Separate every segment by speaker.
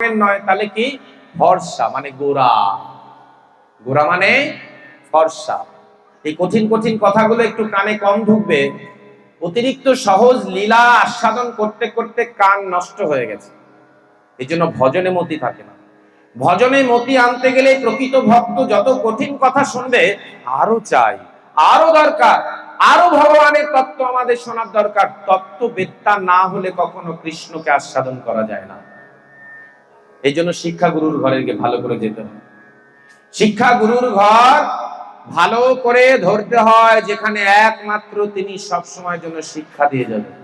Speaker 1: নয়, তাহলে কি? ফর্সা মানে গোরা গোরা মানে ফর্সা। এই কঠিন কঠিন কথাগুলো একটু কানে কম ঢুকবে। অতিরিক্ত সহজ লীলা আস্বাদন করতে করতে কান নষ্ট হয়ে গেছে। এই জন্য ভজনে মতি থাকে না। ভজনে মতি আনতে গেলে প্রকৃত ভক্ত যত কঠিন কথা শুনবে, আরও চাই, আরও দরকার, আরও ভগবানের তত্ত্ব আমাদের শোনার দরকার। তত্ত্ববেত্তা না হলে কখনো কৃষ্ণকে আস্বাদন করা যায় না। এই জন্য শিক্ষা গুরুর ঘরে গিয়ে ভালো করে যেতে হয়। শিক্ষা গুরুর ঘর ভালো করে ধরতে হয় যেখানে একমাত্র তিনি সব সময় জন্য শিক্ষা দিয়ে যাবেন।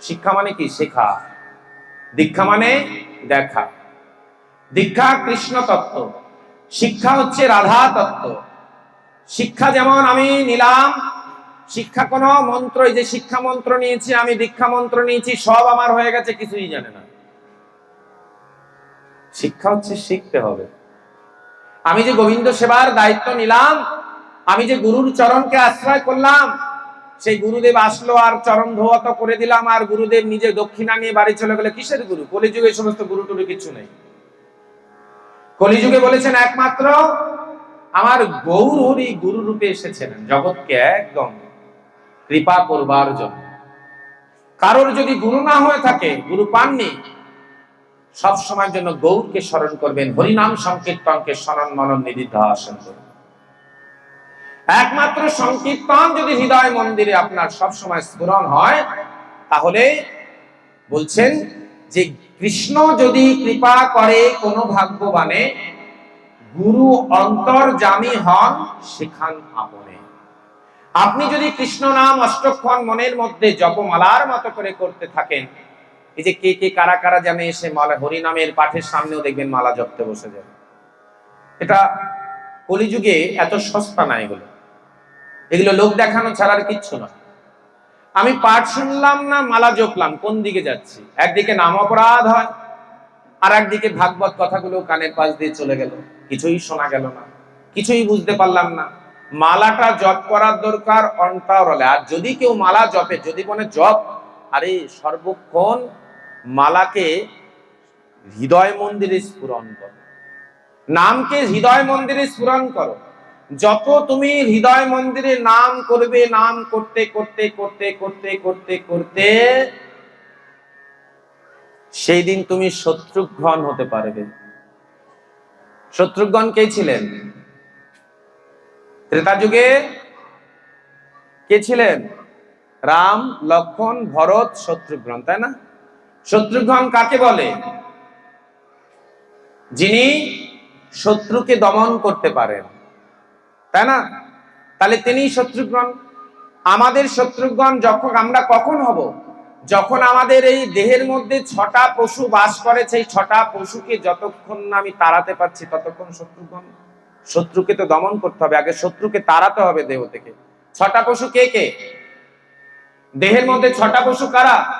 Speaker 1: শিক্ষা মানে কি? শেখা। দীক্ষা মানে দেখা। দীক্ষা কৃষ্ণ তত্ত্ব। শিক্ষা হচ্ছে রাধা তত্ত্ব। শিক্ষা যেমন আমি নিলাম, শিক্ষা কোন মন্ত্র যে শিক্ষা মন্ত্র নিয়েছি, আমি দীক্ষা মন্ত্র নিয়েছি, সব আমার হয়ে গেছে, কিছুই জানে না। শিক্ষা হচ্ছে শিখতে হবে। আমি যে গোবিন্দ সেবার দায়িত্ব নিলাম, আমি যে গুরুর চরণকে আশ্রয় করলাম, সেই গুরুদেব আসলো আর চরণ ধোয়াত করে দিলাম, আর গুরুদেব নিজে দক্ষিণা নিয়ে বাড়ি চলে গেলে। কিসের গুরু? কলিযুগে সমস্ত গুরু টুরু কিছু নেই। কলিযুগে বলেছেন, একমাত্র আমার গৌর গুরু রূপে এসেছেন। জগৎকে একদম কৃপা করবার জন্য। কারোর যদি গুরু না হয়ে থাকে, গুরু পাননি সব সময়ের জন্য গৌরকে স্মরণ করবেন, হরিনাম সংকীর্তনকে স্মরণ মনন নিধিধ্যাসন করবেন একমাত্র সংকীর্তন যদি হৃদয় মন্দিরে আপনার সব সময় স্মরণ হয়, তাহলে বলছেন যে কৃষ্ণ যদি কৃপা করে কোনো ভাগ্যবানে, গুরু অন্তর্জামী হন সেখান আপনে। আপনি যদি কৃষ্ণ নাম অষ্টক্ষণ মনের মধ্যে জপমালার মতো করে করতে থাকেন এই যে কে কে, কারা কারা জানে এসে মালা, হরিনামের পাঠের সামনেও দেখবেন মালা জপতে বসে যাবে এটা কলিযুগে এত সস্তা না এগুলো এগুলো লোক দেখানো ছাড়া আর কিচ্ছু নয়। আমি পাঠ শুনলাম না, মালা জপলাম, কোন দিকে যাচ্ছি? একদিকে নাম অপরাধ হয়, আর একদিকে ভাগবত কথাগুলো কানের পাশ দিয়ে চলে গেল। কিছুই শোনা গেল না, কিছুই বুঝতে পারলাম না। মালাটা জপ করার দরকার অন্তারলে আর যদি কেউ মালা জপে, যদি মনে জপ, আরে সর্বক্ষণ মালাকে হৃদয় মন্দিরে স্ফুরণ করো। নামকে হৃদয় মন্দিরে স্ফুরণ করো। যত তুমি হৃদয় মন্দিরে নাম করবে, নাম করতে করতে করতে করতে করতে করতে, সেই দিন তুমি শত্রুঘ্ন হতে পারবে। শত্রুঘ্ন কে ছিলেন? ত্রেতা যুগে কে ছিলেন? রাম, লক্ষণ, ভরত, শত্রুঘ্ন, তাই না? শত্রুঘ্ন কাকে বলে? যিনি শত্রুকে দমন করতে পারেন। তাই না? তাহলে তিনি শত্রুঘ্ন। আমাদের শত্রুঘ্ন যখন আমরা কখন হব? যখন আমাদের এই দেহের মধ্যে ছটা পশু বাস করে, সেই ছটা পশুকে যতক্ষণ না আমি তাড়াতে পারছি, ততক্ষণ শত্রুঘ্ন। শত্রুকে তো দমন করতে হবে। আগে শত্রুকে তাড়াতে হবে দেহ থেকে। ছটা পশু কে কে? দেহের মধ্যে ছটা পশু কারা?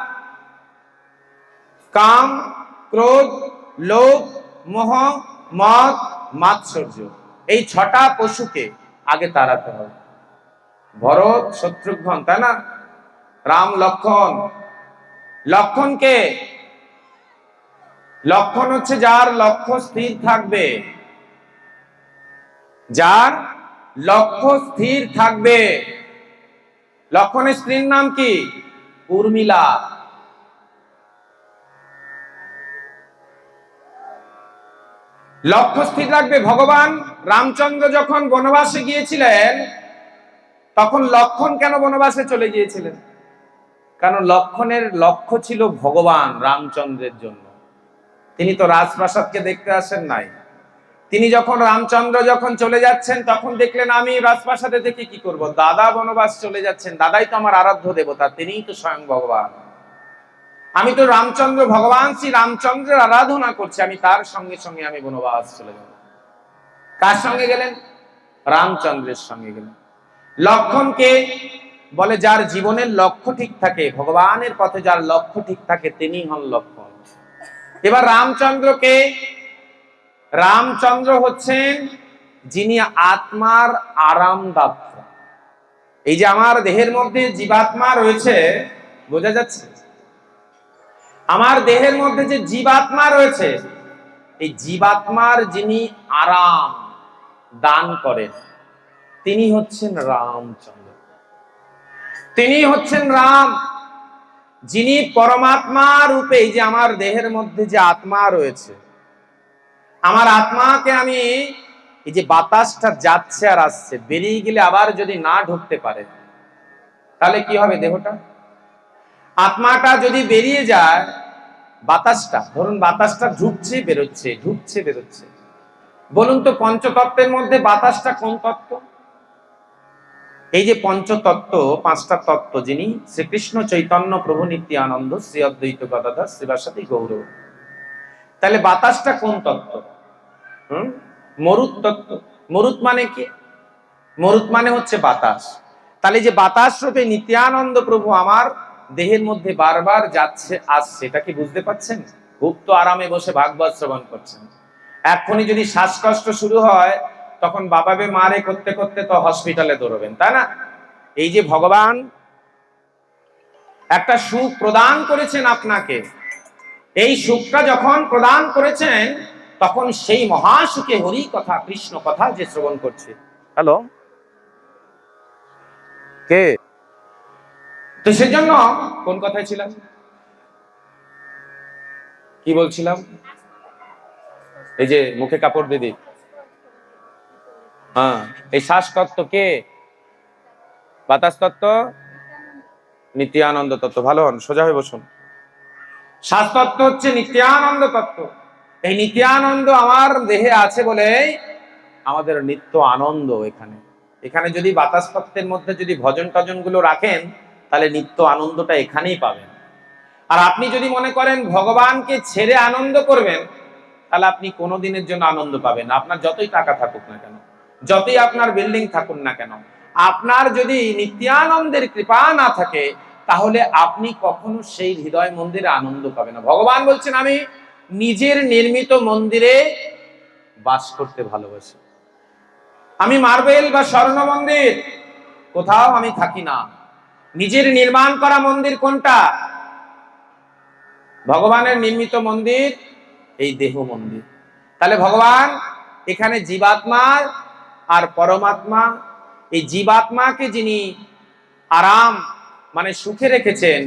Speaker 1: কাম, ক্রোধ, লোভ, মোহ, মদ, মাৎসর্য। এই ছটা পশুকে আগে তাড়াতে হবে। ভরত, শত্রুঘ্ন, তাই না? রাম, লক্ষণ। লক্ষণকে? লক্ষণ হচ্ছে যার লক্ষ্য স্থির থাকবে। যার লক্ষ্য স্থির থাকবে। লক্ষণের স্ত্রীর নাম কি? উর্মিলা। লক্ষ্য স্থির রাখবে ভগবান। রামচন্দ্র যখন বনবাসে গিয়েছিলেন, তখন লক্ষণ কেন বনবাসে চলে গিয়েছিলেন? কারণ লক্ষণের লক্ষ্য ছিল ভগবান রামচন্দ্রের জন্য। তিনি তো রাজপ্রাসাদকে দেখতে আসেন নাই। তিনি যখন রামচন্দ্র যখন চলে যাচ্ছেন, তখন দেখলেন, আমি রাজপ্রাসাদে থেকে কি করব? দাদা বনবাস চলে যাচ্ছেন। দাদাই তো আমার আরাধ্য দেবতা, তিনিই তো স্বয়ং ভগবান। আমি তো রামচন্দ্র, ভগবান শ্রী রামচন্দ্রের আরাধনা করছি, আমি তার সঙ্গে সঙ্গে আমি বনবাস চলে যাব। কার সঙ্গে গেলেন? রামচন্দ্রের সঙ্গে গেলেন। লক্ষণকে বলে, যার জীবনের লক্ষ্য ঠিক থাকে, ভগবানের পথে যার লক্ষ্য ঠিক থাকে, তিনি হন লক্ষণ। এবার রামচন্দ্রকে রামচন্দ্র হচ্ছেন যিনি আত্মার আরামদাত্রা এই যে আমার দেহের মধ্যে জীবাত্মা রয়েছে, বোঝা যাচ্ছে? আমার দেহের মধ্যে যে জীবাত্মা রয়েছে, এই জীবাত্মার যিনি আরাম দান করেন, তিনি হচ্ছেন রামচন্দ্র। তিনি হচ্ছেন রাম, যিনি পরমাত্মা রূপে যে আমার দেহের মধ্যে যে আত্মা রয়েছে, আমার আত্মাকে আমি এই যে বাতাসটা যাচ্ছে আর আসছে, বেরিয়ে গেলে আবার যদি না ঢুকতে পারে, তাহলে কি হবে দেহটা? আত্মাটা যদি বেরিয়ে যায় বাতাসটা, ধরুন বাতাসটা ঢুকছে, বেরোচ্ছে ঢুকছে, বেরোচ্ছে। বলুন তো পঞ্চতত্ত্বের মধ্যে বাতাসটা কোন তত্ত্ব? এই যে পঞ্চতত্ত্ব, পাঁচটা তত্ত্ব যিনি শ্রীকৃষ্ণ চৈতন্য প্রভু নিত্যানন্দ শ্রী অদ্বৈত গদাধর শ্রীবাসাদি গৌরব তাহলে বাতাসটা কোন তত্ত্ব? হুম? মরুত তত্ত্ব। মরুত মানে কি? মরুত মানে হচ্ছে বাতাস। তাহলে যে বাতাস রূপে নিত্যানন্দ প্রভু আমার দেহের মধ্যে বারবার যাচ্ছে, আসছে, এটা কি বুঝতে পাচ্ছেন গুপ্ত আরামে বসে ভাগবত শ্রবণ করছেন। এখনই যদি শ্বাসকষ্ট শুরু হয়, তখন বাবাবে মারে করতে করতে তো হসপিটালে দৌড়বেন, তাই না? এই যে ভগবান একটা সুখ প্রদান করেছেন আপনাকে। এই সুখটা যখন প্রদান করেছেন, তখন সেই মহাসুখে হরি কথা কৃষ্ণ কথা যে শ্রবণ করছে। হ্যালো? কে? তো সেজন্য কোন কথায় ছিলাম? কি বলছিলাম? এই যে মুখে কাপড় দিদি হ্যাঁ এই শ্বাসতত্ত্ব কে? বাতাস তত্ত্ব? নিত্যানন্দ তত্ত্ব। ভালো হন, সোজা হয়ে বসুন। শ্বাসতত্ত্ব হচ্ছে নিত্যানন্দ তত্ত্ব। এই নিত্যানন্দ আমার দেহে আছে বলে আমাদের নিত্য আনন্দ এখানে। এখানে যদি বাতাস তত্ত্বের মধ্যে যদি ভজন টজনগুলো রাখেন তাহলে নিত্য আনন্দটা এখানেই পাবেন। আর আপনি যদি মনে করেন ভগবানকে ছেড়ে আনন্দ করবেন, তাহলে আপনি কোনো দিনের জন্য আনন্দ পাবেন। আপনার যতই টাকা থাকুক না কেন, যতই আপনার বিল্ডিং থাকুন না কেন, আপনার যদি নিত্যানন্দের কৃপা না থাকে, তাহলে আপনি কখনো সেই হৃদয় মন্দিরে আনন্দ পাবেন না। ভগবান বলছেন, আমি নিজের নির্মিত মন্দিরে বাস করতে ভালোবাসি। আমি মার্বেল বা স্বর্ণ মন্দির কোথাও আমি থাকি না। নিজের নির্মাণ করা মন্দির কোনটা? ভগবানের নির্মিত মন্দির, এই দেহ মন্দির। তাহলে ভগবান এখানে জীবাত্মা আর পরমাত্মা, এই জীবাত্মাকে যিনি আরাম মানে সুখে রেখেছেন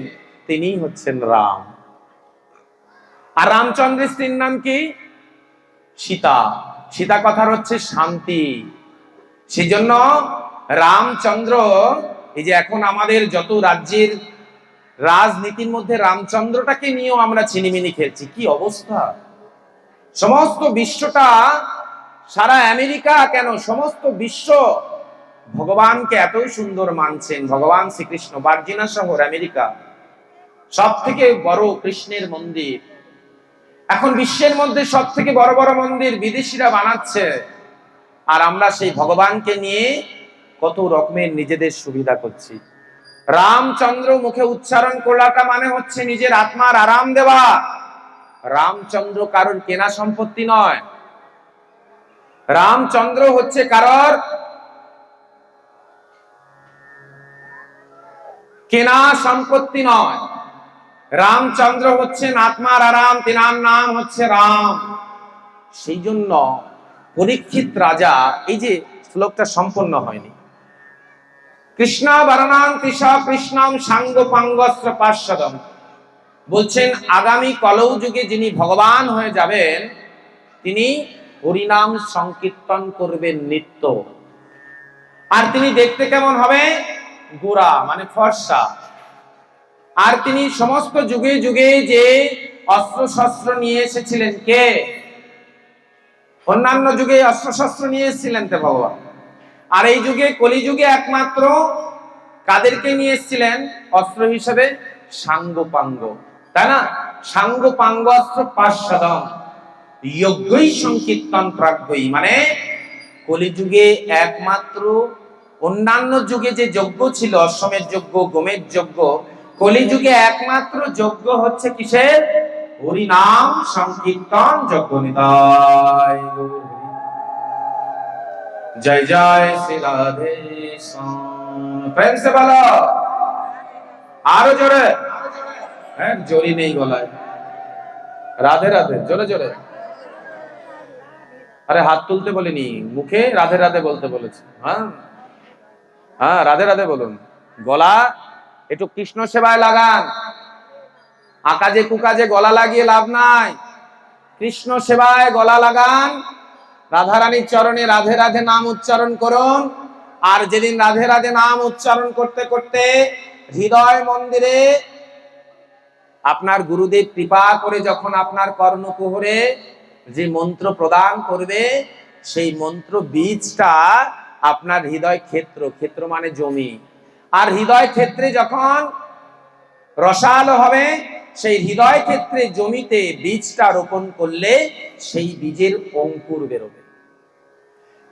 Speaker 1: তিনি হচ্ছেন রাম। আর রামচন্দ্রের স্ত্রীর নাম কি? সীতা। সীতা কথার হচ্ছে শান্তি। সেই জন্য রামচন্দ্র এই যে এখন আমাদের যত রাজ্যের রাজনীতির মধ্যে রামচন্দ্রটাকে নিয়েও আমরা চিনিমিনি খেলছি, কি অবস্থা? সমস্ত বিশ্বটা সারা আমেরিকা কেন? সমস্ত বিশ্ব ভগবানকে এত সুন্দর মানছেন, ভগবান শ্রীকৃষ্ণ, বার্জিনা শহর, আমেরিকা। সব থেকে বড় কৃষ্ণের মন্দির। এখন বিশ্বের মধ্যে সব থেকে বড় বড় মন্দির বিদেশিরা বানাচ্ছে। আর আমরা সেই ভগবানকে নিয়ে কত রকমের নিজেদের সুবিধা করছি। রামচন্দ্র মুখে উচ্চারণ করাটা মানে হচ্ছে নিজের আত্মার আরাম দেওয়া। রামচন্দ্র কারোর কেনা সম্পত্তি নয়। রামচন্দ্র হচ্ছে কারোর কেনা সম্পত্তি নয়। রামচন্দ্র হচ্ছেন আত্মার আরাম, তিনার নাম হচ্ছে রাম। সেই জন্য পরীক্ষিত রাজা, এই যে শ্লোকটা সম্পন্ন হয়নি। কৃষ্ণ বরণাং কৃষা কৃষ্ণম সাঙ্গ পাঙ্গস্ত্র পার্শ্বদম। বলছেন, আগামী কলৌ যুগে যিনি ভগবান হয়ে যাবেন, তিনি হরিনাম সংকীর্তন করবেন নিত্য। আর তিনি দেখতে কেমন হবে? গোরা মানে ফর্সা। আর তিনি সমস্ত যুগে যুগে যে অস্ত্র শস্ত্র নিয়ে এসেছিলেন কে? অন্যান্য যুগে অস্ত্র শস্ত্র নিয়ে এসেছিলেন তে ভগবান। আর এই যুগে, কলিযুগে একমাত্র কাদেরকে নিয়ে এসেছিলেন? অস্ত্র হিসেবে সাঙ্গপাঙ্গ। তাই না? সাঙ্গপাঙ্গ অস্ত্র পাঁচশদম যজ্ঞই সংকীর্তন প্রাজ্ঞই। মানে কলিযুগে একমাত্র অন্যান্য যুগে যে যজ্ঞ ছিল অশ্বমের যজ্ঞ গোমের যজ্ঞ, কলিযুগে একমাত্র যজ্ঞ হচ্ছে কিসের? হরিনাম সংকীর্তন যজ্ঞ হরি। জয় জয় শ্রী রাধে বলো। আরও জোরে। হ্যাঁ জোরি নেই গলায়। রাধে রাধে, জোরে জোরে। আরে হাত তুলতে বলিনি, মুখে রাধে রাধে বলতে বলেছে। হ্যাঁ। হ্যাঁ রাধে রাধে বলুন। গলা, একটু কৃষ্ণ সেবায় লাগান। আকাজে কুকাজে গলা লাগিয়ে লাভ নাই। কৃষ্ণ সেবায় গলা লাগান। রাধারানীর চরণে রাধে রাধে নাম উচ্চারণ করুন। আর যেদিন রাধে রাধে নাম উচ্চারণ করতে করতে হৃদয় মন্দিরে আপনার গুরুদেব কৃপা করে যখন আপনার কর্ণকুহরে যে মন্ত্র প্রদান করবে, সেই মন্ত্র বীজটা আপনার হৃদয় ক্ষেত্র ক্ষেত্র মানে জমি। আর হৃদয় ক্ষেত্রে যখন রসালো হবে, সেই হৃদয় ক্ষেত্রে জমিতে বীজটা রোপণ করলে সেই বীজের অঙ্কুর বেরোবে।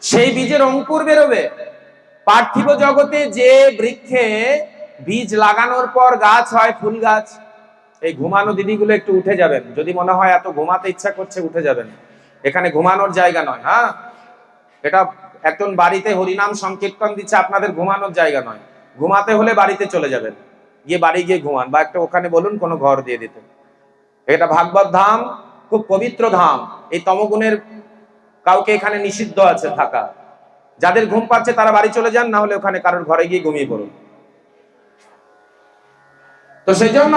Speaker 1: সেই বীজের অঙ্কুর বেরোবে। পার্থিব জগতে যে বৃক্ষে বীজ লাগানোর পর গাছ হয়, ফুল গাছ, এই ঘুমানো দিদিগুলো একটু উঠে যাবেন। যদি মনে হয় এত ঘুমাতে ইচ্ছা করছে, উঠে যাবেন। এখানে ঘুমানোর জায়গা নয় হ্যাঁ? এটা একজন বাড়িতে হরিনাম সংকীর্তন দিচ্ছে, আপনাদের ঘুমানোর জায়গা নয়। ঘুমাতে হলে বাড়িতে চলে যাবেন। গিয়ে বাড়ি গিয়ে ঘুমান বা একটা ওখানে বলুন কোনো ঘর দিয়ে দিতে। এটা ভাগবত ধাম, খুব পবিত্র ধাম। এই তমগুণের কাউকে এখানে নিষিদ্ধ আছে থাকা। যাদের ঘুম পাচ্ছে তারা বাড়ি চলে যান না হলে ওখানে কারোর ঘরে গিয়ে ঘুমিয়ে পড়ুন। তো সেই জন্য